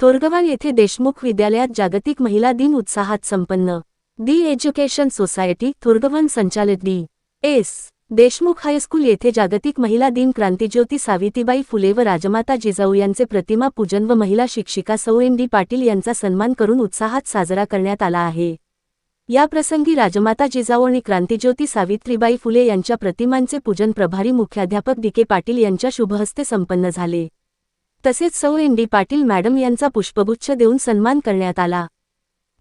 तोरगवान येथे देशमुख विद्यालयात जागतिक महिला दिन उत्साहात संपन्न. दी एज्युकेशन सोसायटी तोरगवन संचालित डी. एस. देशमुख हायस्कूल येथे जागतिक महिला दिन क्रांतिज्योती सावित्रीबाई फुले व राजमाता जिजाऊ यांचे प्रतिमा पूजन व महिला शिक्षिका सौ एम डी. पाटील यांचा सन्मान करून उत्साहात साजरा करण्यात आला आहे. याप्रसंगी राजमाता जिजाऊ आणि क्रांतिज्योती सावित्रीबाई फुले यांच्या प्रतिमांचे पूजन प्रभारी मुख्याध्यापक डी. के. पाटील यांच्या शुभहस्ते संपन्न झाले. तसेच सौ एन डी पाटील मॅडम यांचा पुष्पगुच्छ देऊन सन्मान करण्यात आला.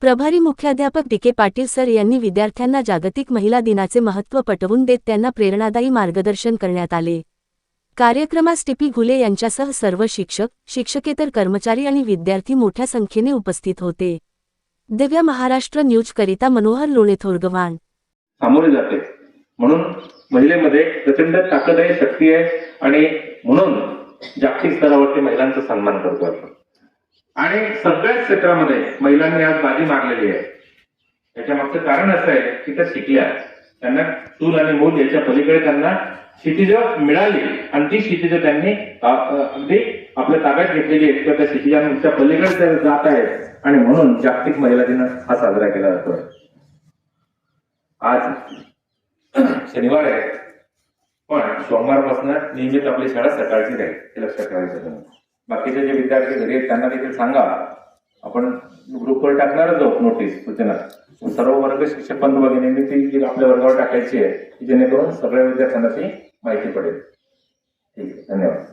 प्रभारी मुख्याध्यापक डी के पाटील सर यांनी विद्यार्थ्यांना जागतिक महिला दिनाचे महत्त्व पटवून देत त्यांना प्रेरणादायी मार्गदर्शन करण्यात आले. कार्यक्रमास टीपी घुले यांच्यासह सर्व शिक्षक शिक्षकेतर कर्मचारी आणि विद्यार्थी मोठ्या संख्येने उपस्थित होते. दिव्य महाराष्ट्र न्यूज करिता मनोहर लोणे थोरगवाण सामोरे जाते. म्हणून महिलेमध्ये प्रचंड ताकद आहे शक्ती आहे आणि म्हणून जागतिक स्तरावरती महिलांचा सन्मान करतो आपण. आणि सगळ्याच क्षेत्रामध्ये महिलांनी आज बाजी मारलेली आहे. त्याच्या मागचं कारण असं आहे की त्या शिकल्या. त्यांना चूल आणि मूल याच्या पलीकडे त्यांना क्षितिज मिळाली आणि ती क्षितिज त्यांनी अगदी आपल्या ताब्यात घेतलेली आहे किंवा त्या क्षितिजांच्या पलीकडे त्या जात आहेत. आणि म्हणून जागतिक महिला दिन हा साजरा केला जातोय. आज शनिवार आहे. पण सोमवारपासून नियमित आपली शाळा सकाळची राहील हे लक्षात ठेवायचं तुम्ही बाकीचे जे विद्यार्थी घरी आहेत त्यांना देखील सांगा. आपण ग्रुपवर टाकणारच आहोत नोटीस सूचना. सर्व वर्ग शिक्षक बंधू भगिनींनी ती आपल्या वर्गावर टाकायची आहे जेणेकरून सगळ्या विद्यार्थ्यांना ती माहिती पडेल. ठीक आहे धन्यवाद.